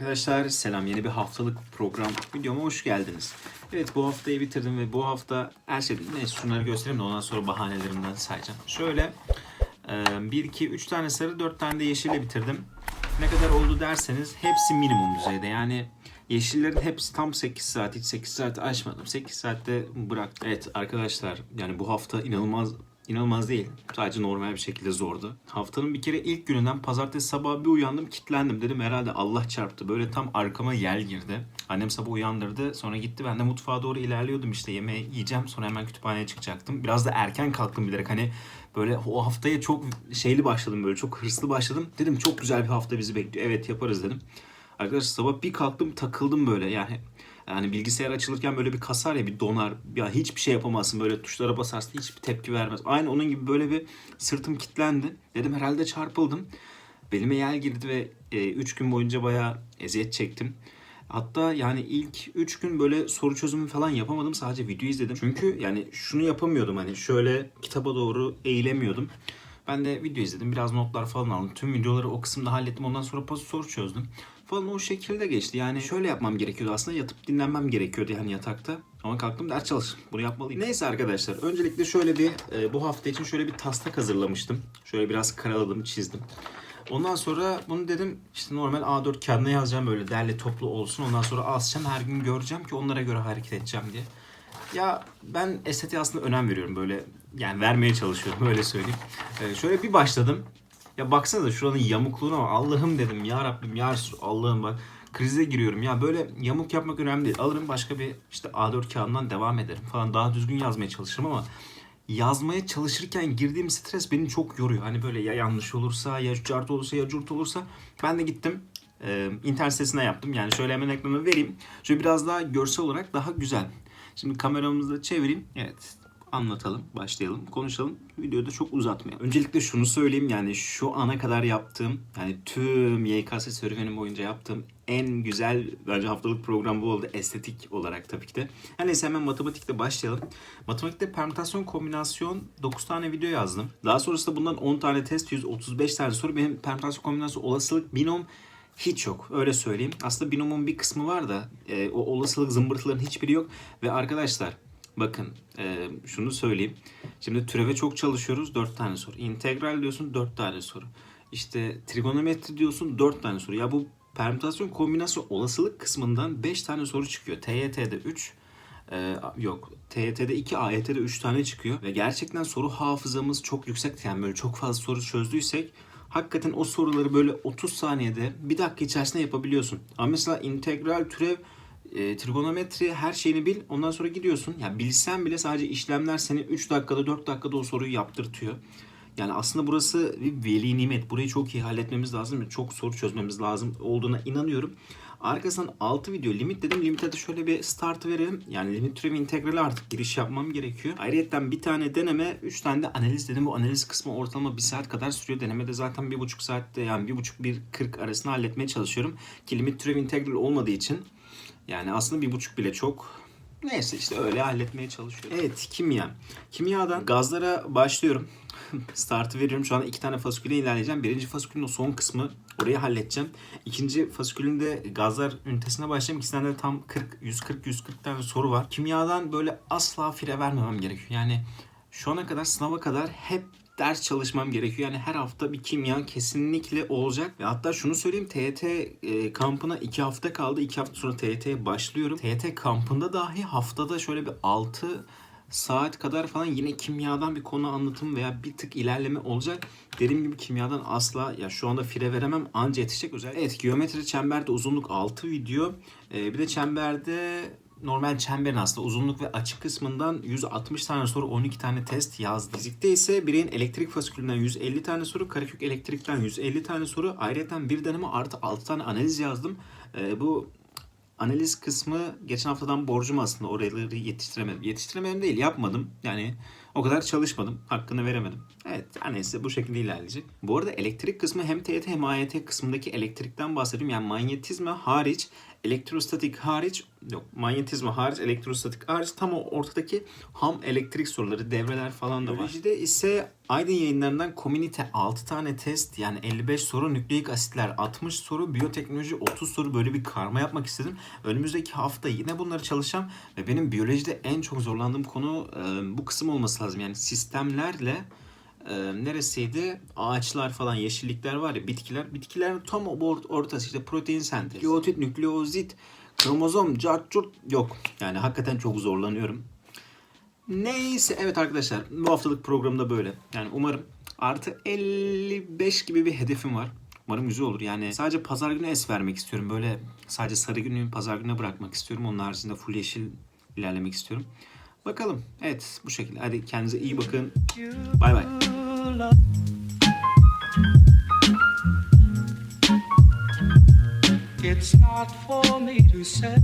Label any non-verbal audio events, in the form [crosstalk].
Arkadaşlar selam yeni bir haftalık program videoma hoş geldiniz. Evet bu haftayı bitirdim ve bu hafta her şey neyse şunları göstereyim de ondan sonra bahanelerimden sayacağım. Şöyle 1, 2, 3 tane sarı 4 tane de yeşille bitirdim. Ne kadar oldu derseniz hepsi minimum düzeyde yani Yeşillerin hepsi tam 8 saat. Hiç 8 saati aşmadım. 8 saatte bıraktım. Evet arkadaşlar yani bu hafta inanılmaz İnanılmaz değil. Sadece normal bir şekilde zordu. Haftanın bir kere ilk gününden pazartesi sabahı bir uyandım kilitlendim. Dedim herhalde Allah çarptı. Böyle tam arkama yel girdi. Annem sabah uyandırdı. Sonra gitti. Ben de mutfağa doğru ilerliyordum işte yemeği yiyeceğim. Sonra hemen kütüphaneye çıkacaktım. Biraz da erken kalktım bilerek. Hani böyle o haftaya çok şeyli başladım böyle. Çok hırslı başladım. Dedim çok güzel bir hafta bizi bekliyor. Evet yaparız dedim. Arkadaşlar sabah bir kalktım takıldım böyle yani yani bilgisayar açılırken böyle bir kasar ya bir donar. Ya hiçbir şey yapamazsın böyle tuşlara basarsın hiçbir tepki vermez. Aynı onun gibi böyle bir sırtım kilitlendi. Dedim herhalde çarpıldım. Belime yel girdi ve 3 e, gün boyunca bayağı eziyet çektim. Hatta yani ilk 3 gün böyle soru çözümü falan yapamadım. Sadece video izledim. Çünkü yani şunu yapamıyordum hani şöyle kitaba doğru eğilemiyordum. Ben de video izledim. Biraz notlar falan aldım. Tüm videoları o kısımda hallettim. Ondan sonra pas soru çözdüm. Falan o şekilde geçti. Yani şöyle yapmam gerekiyordu aslında. Yatıp dinlenmem gerekiyordu yani yatakta. Ama kalktım ders çalıştım. Bunu yapmalıyım. Neyse arkadaşlar. Öncelikle şöyle bir e, bu hafta için şöyle bir taslak hazırlamıştım. Şöyle biraz karaladım, çizdim. Ondan sonra bunu dedim işte normal A4 kağıdına yazacağım böyle derli toplu olsun. Ondan sonra asacağım her gün göreceğim ki onlara göre hareket edeceğim diye. Ya ben estetiğe aslında önem veriyorum böyle yani vermeye çalışıyorum [laughs] öyle söyleyeyim. Ee, şöyle bir başladım. Ya baksana da şuranın yamukluğuna. Allah'ım dedim ya Rabbim ya Allah'ım bak. Krize giriyorum. Ya böyle yamuk yapmak önemli değil. Alırım başka bir işte A4 kağıdından devam ederim falan. Daha düzgün yazmaya çalışırım ama yazmaya çalışırken girdiğim stres beni çok yoruyor. Hani böyle ya yanlış olursa ya cart olursa ya curt olursa ben de gittim e, internet sitesine yaptım. Yani şöyle hemen ekranı vereyim. Şöyle biraz daha görsel olarak daha güzel. Şimdi kameramızı da çevireyim. Evet anlatalım, başlayalım, konuşalım. Videoda çok uzatmayalım. Öncelikle şunu söyleyeyim yani şu ana kadar yaptığım yani tüm YKS serüvenim boyunca yaptığım en güzel bence haftalık program bu oldu estetik olarak tabii ki de. Her neyse hemen matematikte başlayalım. Matematikte permütasyon kombinasyon 9 tane video yazdım. Daha sonrasında bundan 10 tane test 135 tane soru. Benim permütasyon kombinasyon olasılık binom hiç yok. Öyle söyleyeyim. Aslında binomun bir kısmı var da e, o olasılık zımbırtıların hiçbiri yok. Ve arkadaşlar bakın e, şunu söyleyeyim. Şimdi türeve çok çalışıyoruz. 4 tane soru. İntegral diyorsun 4 tane soru. İşte trigonometri diyorsun 4 tane soru. Ya bu permütasyon kombinasyon olasılık kısmından 5 tane soru çıkıyor. TYT'de 3 ee, yok. TYT'de 2, AYT'de 3 tane çıkıyor. Ve gerçekten soru hafızamız çok yüksek. Yani böyle çok fazla soru çözdüysek hakikaten o soruları böyle 30 saniyede bir dakika içerisinde yapabiliyorsun. Ama mesela integral, türev, e, trigonometri her şeyini bil. Ondan sonra gidiyorsun. Ya yani bilsen bile sadece işlemler seni 3 dakikada 4 dakikada o soruyu yaptırtıyor. Yani aslında burası bir veli nimet. Burayı çok iyi halletmemiz lazım. Çok soru çözmemiz lazım olduğuna inanıyorum. Arkasından 6 video limit dedim. Limite de şöyle bir start verelim. Yani limit türevi integrali artık giriş yapmam gerekiyor. Ayrıca bir tane deneme, 3 tane de analiz dedim. Bu analiz kısmı ortalama 1 saat kadar sürüyor. Deneme de zaten 1,5 saatte yani 1,5-1,40 arasında halletmeye çalışıyorum. Ki limit türevi integral olmadığı için yani aslında 1,5 bile çok. Neyse işte öyle halletmeye çalışıyorum. Evet kimya. Kimyadan gazlara başlıyorum. [laughs] Startı veriyorum. Şu an iki tane fasiküle ilerleyeceğim. Birinci fasikülün o son kısmı orayı halledeceğim. İkinci fasikülün de gazlar ünitesine başlayacağım. İkisinden de tam 40, 140, 140 tane soru var. Kimyadan böyle asla fire vermemem gerekiyor. Yani şu ana kadar sınava kadar hep ders çalışmam gerekiyor. Yani her hafta bir kimya kesinlikle olacak. Ve hatta şunu söyleyeyim TYT e, kampına 2 hafta kaldı. 2 hafta sonra TYT'ye başlıyorum. TYT kampında dahi haftada şöyle bir 6 saat kadar falan yine kimyadan bir konu anlatım veya bir tık ilerleme olacak. Dediğim gibi kimyadan asla ya şu anda fire veremem anca yetişecek özel. Evet geometri çemberde uzunluk 6 video. Ee, bir de çemberde normal çemberin aslında uzunluk ve açı kısmından 160 tane soru 12 tane test yazdı. Fizikte ise bireyin elektrik fasikülünden 150 tane soru, karekök elektrikten 150 tane soru. Ayrıca bir deneme artı 6 tane analiz yazdım. Ee, bu analiz kısmı geçen haftadan borcum aslında oraları yetiştiremedim. Yetiştiremedim değil yapmadım. Yani o kadar çalışmadım. Hakkını veremedim. Evet her neyse bu şekilde ilerleyecek. Bu arada elektrik kısmı hem TYT hem AYT kısmındaki elektrikten bahsediyorum. Yani manyetizma hariç elektrostatik hariç yok manyetizma hariç elektrostatik hariç tam o ortadaki ham elektrik soruları devreler falan da var. Biyolojide ise Aydın yayınlarından komünite 6 tane test yani 55 soru nükleik asitler 60 soru biyoteknoloji 30 soru böyle bir karma yapmak istedim. Önümüzdeki hafta yine bunları çalışacağım ve benim biyolojide en çok zorlandığım konu e, bu kısım olması lazım. Yani sistemlerle e, neresiydi? Ağaçlar falan, yeşillikler var ya, bitkiler. Bitkiler tam ortası işte protein sentezi. Nükleotit, nükleozit, kromozom, cart curt yok. Yani hakikaten çok zorlanıyorum. Neyse evet arkadaşlar bu haftalık programda böyle. Yani umarım artı 55 gibi bir hedefim var. Umarım güzel olur. Yani sadece pazar günü es vermek istiyorum. Böyle sadece sarı günü pazar gününe bırakmak istiyorum. Onun haricinde full yeşil ilerlemek istiyorum. Bakalım. Evet bu şekilde. Hadi kendinize iyi bakın. Bay bay. It's not for me to say.